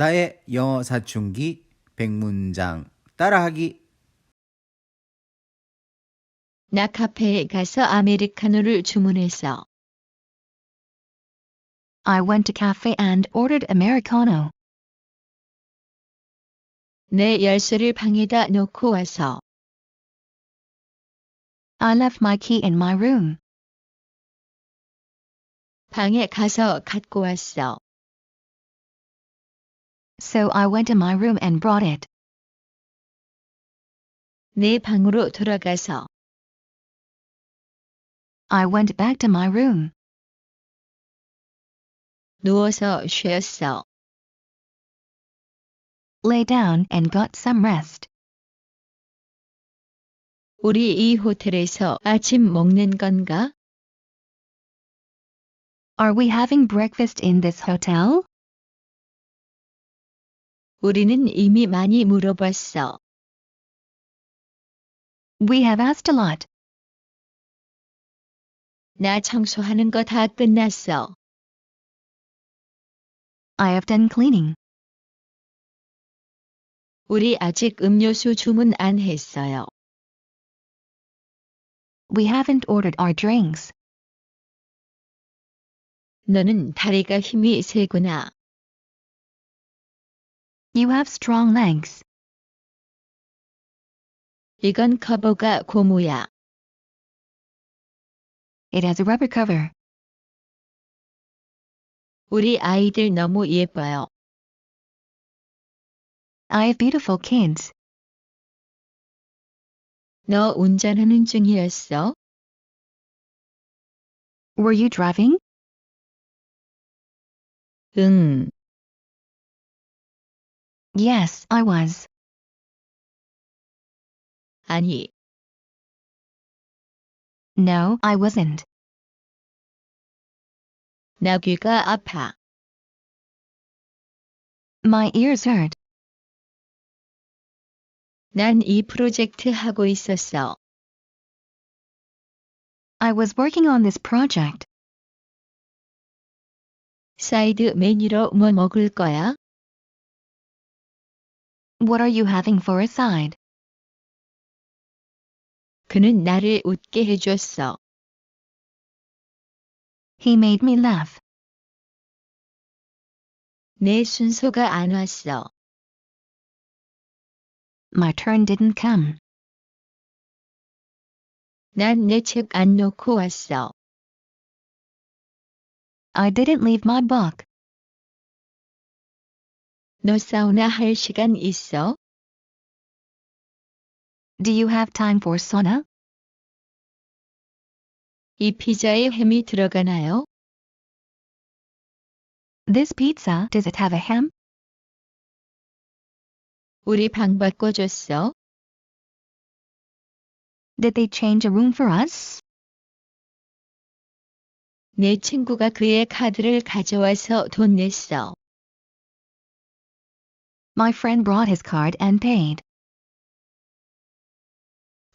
나의 영어 사춘기 100문장 따라하기 나 카페에 가서 아메리카노를 주문했어. I went to cafe and ordered Americano. 내 열쇠를 방에다 놓고 와서. I left my key in my room. 방에 가서 갖고 왔어. So I went to my room and brought it. 내 방으로 돌아가서. I went back to my room. 누워서 쉬었어. Lay down and got some rest. 우리 이 호텔에서 아침 먹는 건가? Are we having breakfast in this hotel? 우리는 이미 많이 물어봤어. We have asked a lot. 나 청소하는 거 다 끝났어. I have done cleaning. 우리 아직 음료수 주문 안 했어요. We haven't ordered our drinks. 너는 다리가 힘이 세구나. You have strong legs. 이건 커버가 고무야. It has a rubber cover. 우리 아이들 너무 예뻐요. I have beautiful kids. 너 운전하는 중이었어? Were you driving? 응. Yes, I was. 아니, No, I wasn't. 나 귀가 아파. My ears hurt. 난 이 프로젝트 하고 있었어. I was working on this project. 사이드 메뉴로 뭐 먹을 거야? What are you having for a side? 그는 나를 웃게 해줬어. He made me laugh. 내 순서가 안 왔어. My turn didn't come. 난 내 책 안 놓고 왔어. I didn't leave my book. 너 사우나 할 시간 있어? Do you have time for sauna? 이 피자에 햄이 들어가나요? This pizza, does it have a ham? 우리 방 바꿔줬어? Did they change a room for us? 내 친구가 그의 카드를 가져와서 돈 냈어. My friend brought his card and paid.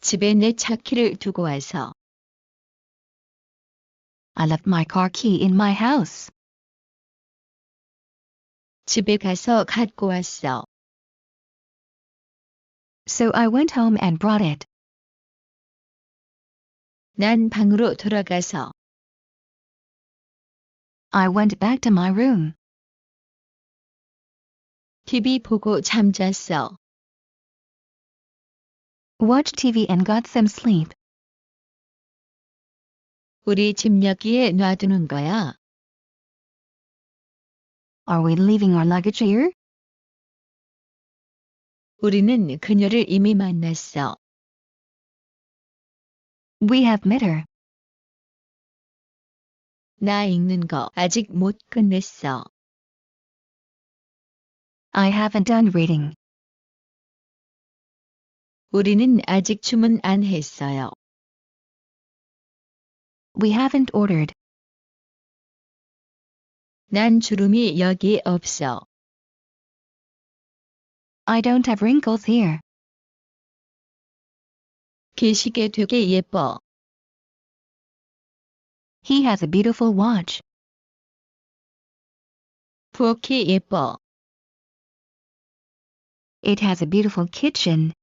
집에 내 차 키를 두고 와서. I left my car key in my house. 집에 가서 갖고 왔어. So I went home and brought it. 난 방으로 돌아가서. I went back to my room. TV 보고 잠잤어. Watched TV and got some sleep. 우리 집 여기에 놔두는 거야. Are we leaving our luggage here? 우리는 그녀를 이미 만났어. We have met her. 나 읽는 거 아직 못 끝냈어. I haven't done reading. 우리는 아직 주문 안 했어요. We haven't ordered. 난 주름이 여기 없어. I don't have wrinkles here. 게시게 되게 예뻐. He has a beautiful watch. 부엌이 예뻐. It has a beautiful kitchen.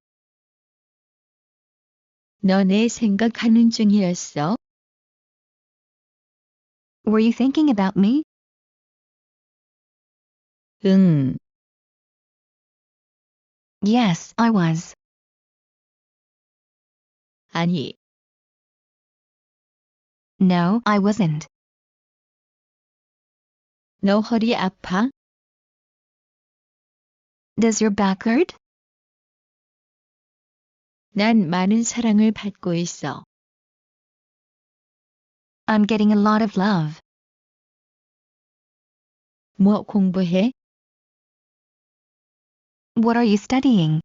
너 내 생각하는 중이었어? Were you thinking about me? 응. Yes, I was. 아니, No, I wasn't. 너 허리 아파? Does your back hurt? 난 많은 사랑을 받고 있어. I'm getting a lot of love. 뭐 공부해? What are you studying?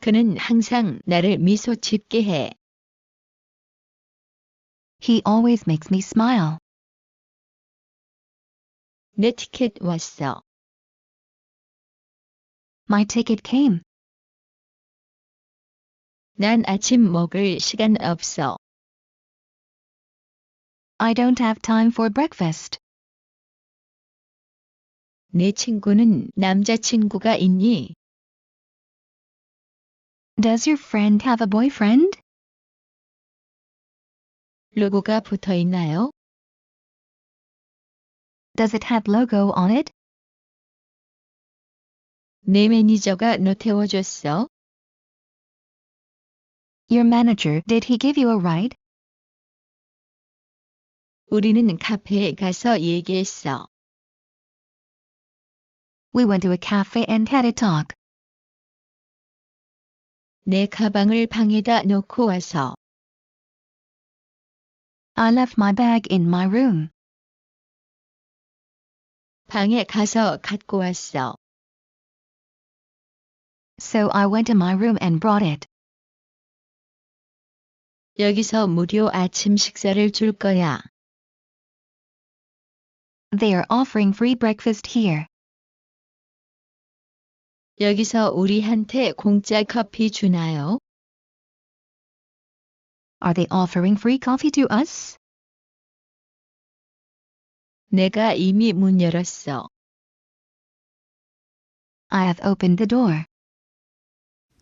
그는 항상 나를 미소 짓게 해. He always makes me smile. 내 티켓 왔어. My ticket came. 난 아침 먹을 시간 없어. I don't have time for breakfast. 내 친구는 남자친구가 있니? Does your friend have a boyfriend? 로고가 붙어 있나요? Does it have logo on it? 내 매니저가 너 태워줬어? Your manager, did he give you a ride? 우리는 카페에 가서 얘기했어. We went to a cafe and had a talk. 내 가방을 방에다 놓고 와서. I left my bag in my room. 방에 가서 갖고 왔어. So I went to my room and brought it. 여기서 무료 아침 식사를 줄 거야. They are offering free breakfast here. 여기서 우리한테 공짜 커피 주나요? Are they offering free coffee to us? 내가 이미 문 열었어. I have opened the door.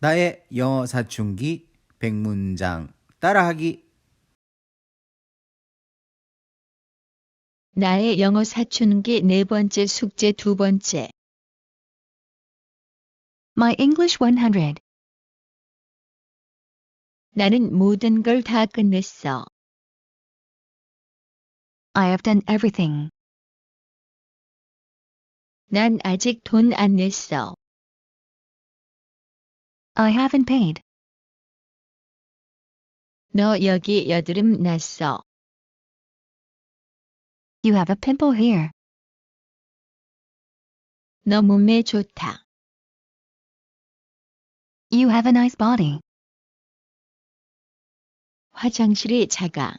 나의 영어 사춘기 100문장 따라하기 나의 영어 사춘기 네 번째 숙제 두 번째. My English 100. 나는 모든 걸 다 끝냈어. I have done everything. 난 아직 돈 안 냈어. I haven't paid. 너 여기 여드름 났어. You have a pimple here. 너 몸매 좋다. You have a nice body. 화장실이 작아.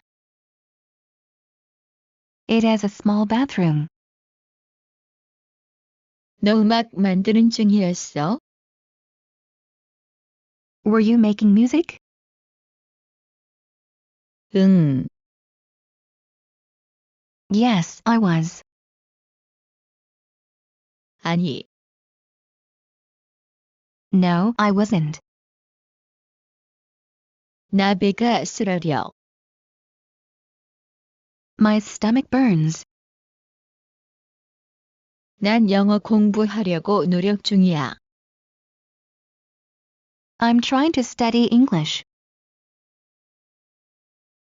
It has a small bathroom. 너 음악 만드는 중이었어? Were you making music? 응. Yes, I was. 아니, No, I wasn't. 나 배가 쓰러려. My stomach burns. 난 영어 공부하려고 노력 중이야. I'm trying to study English.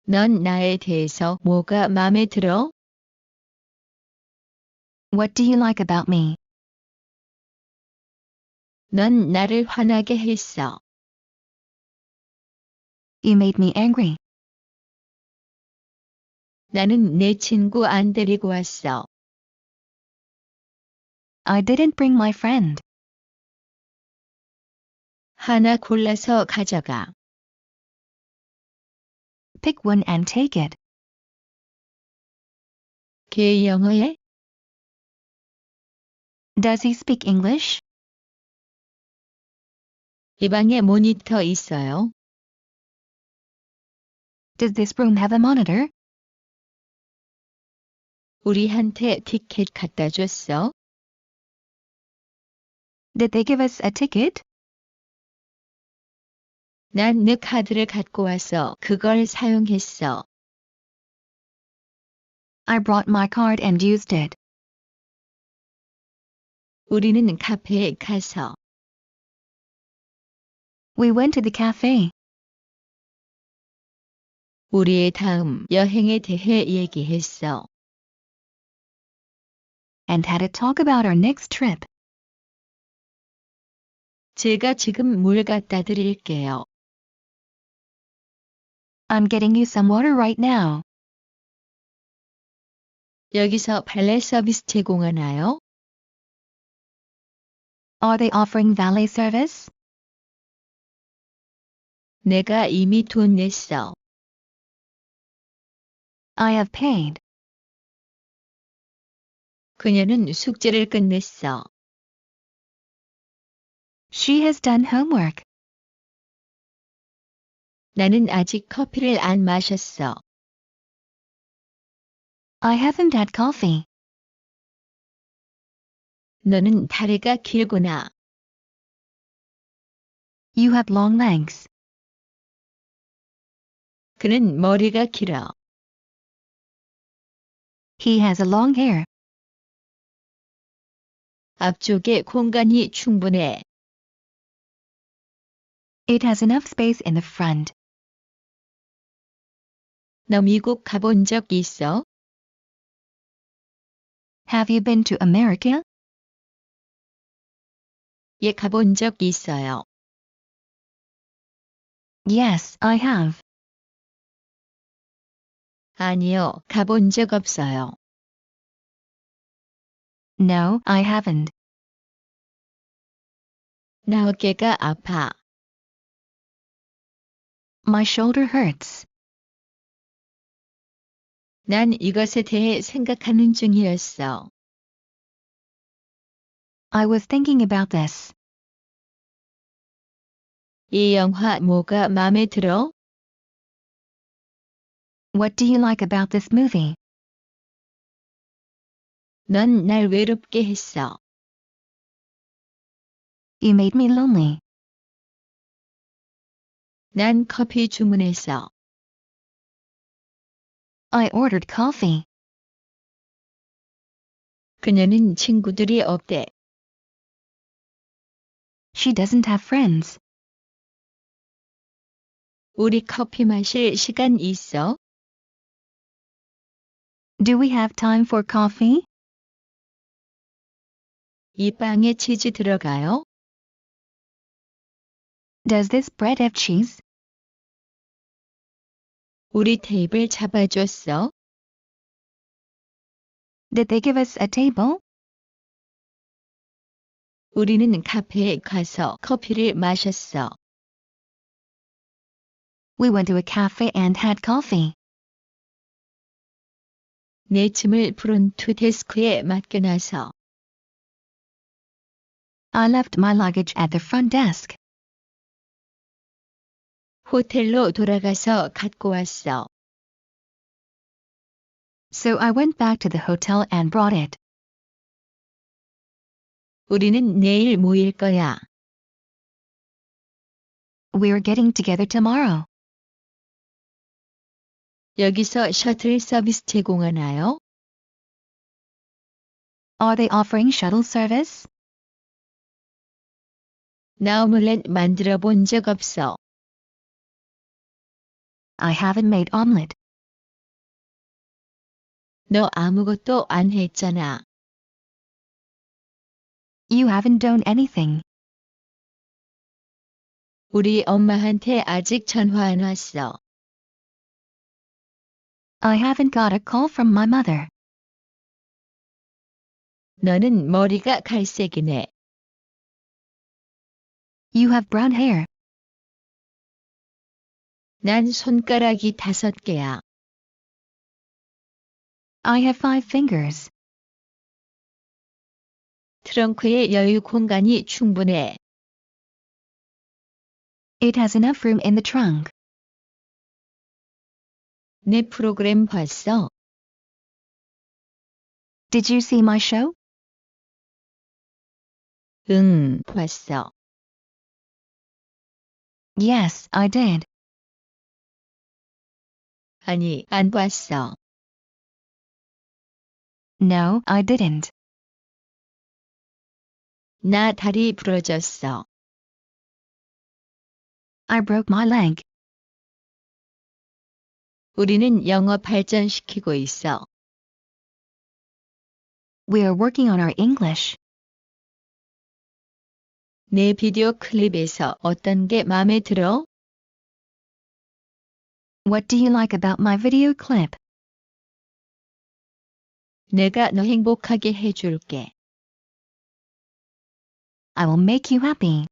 넌 나에 대해서 뭐가 마음에 들어? What do you like about me? 넌 나를 화나게 했어. You made me angry. 나는 내 친구 안 데리고 왔어. I didn't bring my friend. 하나 골라서 가져가. Pick one and take it. 걔 영어해? Does he speak English? 이 방에 모니터 있어요. Does this room have a monitor? 우리한테 티켓 갖다 줬어? Did they give us a ticket? 난 내 카드를 갖고 와서 그걸 사용했어. I brought my card and used it. 우리는 카페에 가서 We went to the cafe. 우리의 다음 여행에 대해 얘기했어. and had a talk about our next trip. 제가 지금 물 갖다 드릴게요. I'm getting you some water right now. 여기서 발레 서비스 제공하나요? Are they offering valet service? 내가 이미 돈 냈어. I have paid. 그녀는 숙제를 끝냈어. She has done homework. 나는 아직 커피를 안 마셨어. I haven't had coffee. 너는 다리가 길구나. You have long legs. 그는 머리가 길어. He has a long hair. 앞쪽에 공간이 충분해. It has enough space in the front. 너 미국 가본 적 있어? Have you been to America? 예, 가본 적 있어요. Yes, I have. 아니요, 가본 적 없어요. No, I haven't. 나 어깨가 아파. My shoulder hurts. 난 이것에 대해 생각하는 중이었어. I was thinking about this. 이 영화 뭐가 마음에 들어? What do you like about this movie? 넌 날 외롭게 했어. You made me lonely. 난 커피 주문했어. I ordered coffee. 그녀는 친구들이 없대. She doesn't have friends. 우리 커피 마실 시간 있어? Do we have time for coffee? 이 빵에 치즈 들어가요? Does this bread have cheese? 우리 테이블 잡아줬어? Did they give us a table? 우리는 카페에 가서 커피를 마셨어. We went to a cafe and had coffee. 내 짐을 프론트 데스크에 맡겨놔서 I left my luggage at the front desk. 호텔로 돌아가서 갖고 왔어. So I went back to the hotel and brought it. 우리는 내일 모일 거야. We're getting together tomorrow. 여기서 셔틀 서비스 제공하나요? Are they offering shuttle service? 나 오믈렛 만들어 본 적 없어. I haven't made omelette. 너 아무것도 안 했잖아. You haven't done anything. 우리 엄마한테 아직 전화 안 왔어. I haven't got a call from my mother. 너는 머리가 갈색이네. You have brown hair. 난 손가락이 다섯 개야. I have five fingers. 트렁크에 여유 공간이 충분해. It has enough room in the trunk. 내 프로그램 봤어? Did you see my show? 응, 봤어. Yes, I did. 아니, 안 봤어. No, I didn't. 나 다리 부러졌어. I broke my leg. 우리는 영어 발전시키고 있어. We are working on our English. 내 비디오 클립에서 어떤 게 마음에 들어? What do you like about my video clip? 내가 너 행복하게 해줄게. I will make you happy.